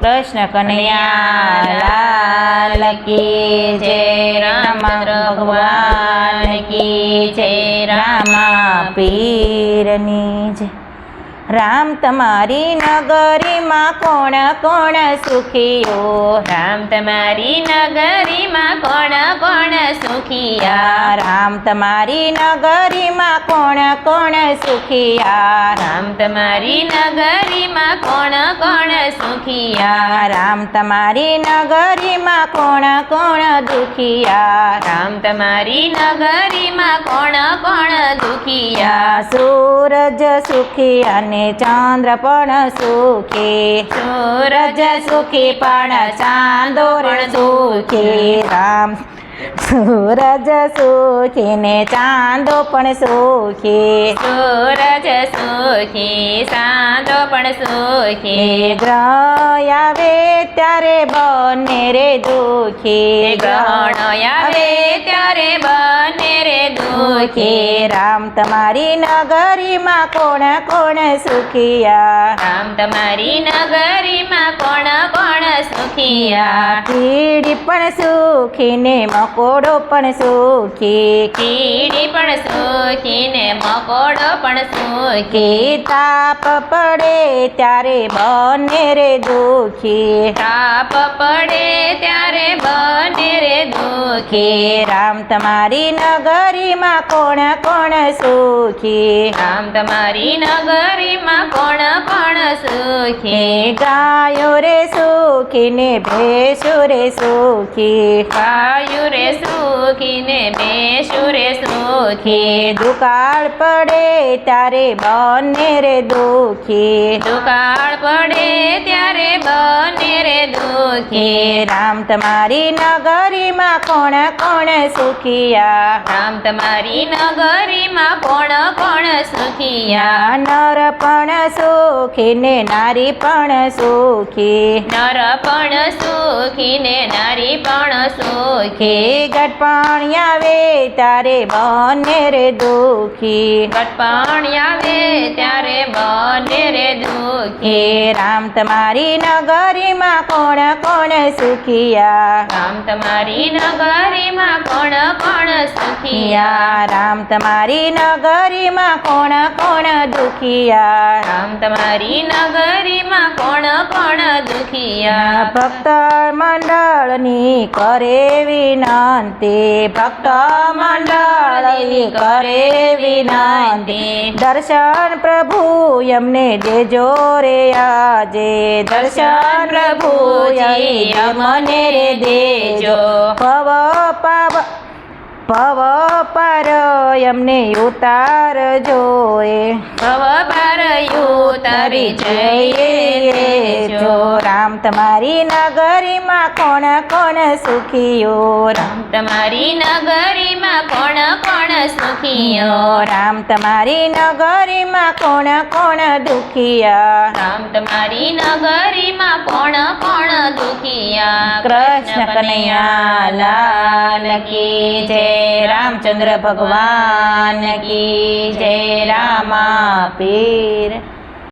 કૃષ્ણ કનૈયા લાલ કી જય રામ ભગવાન કી જય રામા પીરની જય. રામ તમારી નગરીમાં કોણ કોણ સુખીઓ? રામ તમારી નગરીમાં કોણ કોણ સુખિયા? રામ તમારી નગરીમાં કોણ કોણ સુખિયા? રામ તમારી નગરીમાં કોણ કોણ સુખિયા? રામ તમારી નગરીમાં કોણ કોણ દુખિયા? રામ તમારી નગરીમાં કોણ કોણ દુખિયા? સૂરજ સુખી અને ચંદ્ર પણ સુખી સૂરજ સુખી પણ ચાંદો પણ સુખી રામ સૂરજ સુખી ને ચાંદો પણ સુખી. સૂરજ સુખી ચાંદો પણ સુખી. ગ્રહ આવે ત્યારે બને રે દુખી. ગ્રહણ આવે ત્યારે બને રે દુખી. રામ તમારી નગરીમાં કોણ કોણ સુખિયા? રામ તમારી નગરીમાં કોણ કોણ સુખિયા? કીડી પણ સુખી ને મકોડો પણ સુખી, કીડી પણ સુખી ને મકોડો પણ સુખી. તાપ પડે ત્યારે બને રે દુખી. તાપ પડે ત્યારે કે રામ તમારી નગરીમાં કોણ કોણ સુખી? રામ તમારી નગરીમાં કોણ કોણ સુખી? ગાયો રે સુખી ને ભેંસો રે સુખી. ગાયો રે સુખી ને બેસું રે સુખી. દુકાળ પડે ત્યારે બને રે દુખી. દુકાળ પડે ત્યારે બને રે દુખી. રામ તમારી નગરીમાં કોણ કોણ સુખિયા? રામ તમારી નગરીમાં કોણ કોણ સુખિયા નર પણ સુખી ને નારી પણ સુખી. નર પણ સુખી ને નારી પણ સુખી. ગટપણ આવે ત્યારે બને રે દુખી. ગટપણ આવે ત્યારે બને રે દુખી. રામ તમારી નગરીમાં કોણ કોણ સુખિયા? રામ તમારી નગરીમાં કોણ કોણ સુખિયા? રામ તમારી નગરીમાં કોણ કોણ દુખિયા? રામ તમારી નગરીમાં કોણ કોણ દુખિયા? ભક્ત મંડળની કરે વિનંતી, ભક્ત મંડળની કરે વિનંતી. દર્શન પ્રભુ એમને દેજો રે આજે. દર્શન પ્રભુ મને રે દેજો. ભવ પાવ ભવ પાર એમને ઉતારજો એ. ભવ પર ઉતારી જઈએ જો રામ તમારી નગરીમાં કોણ કોણ સુખીઓ? રામ રામ તમારી નગરીમાં કોણ સુખીઓ રામ તમારી નગરીમાં કોણ કોણ દુખિયા? રામ તમારી નગરીમાં કોણ કોણ દુખિયા? કૃષ્ણ કનૈયા લાલ કી જય રામચંદ્ર ભગવાન કી જય રામા પીર.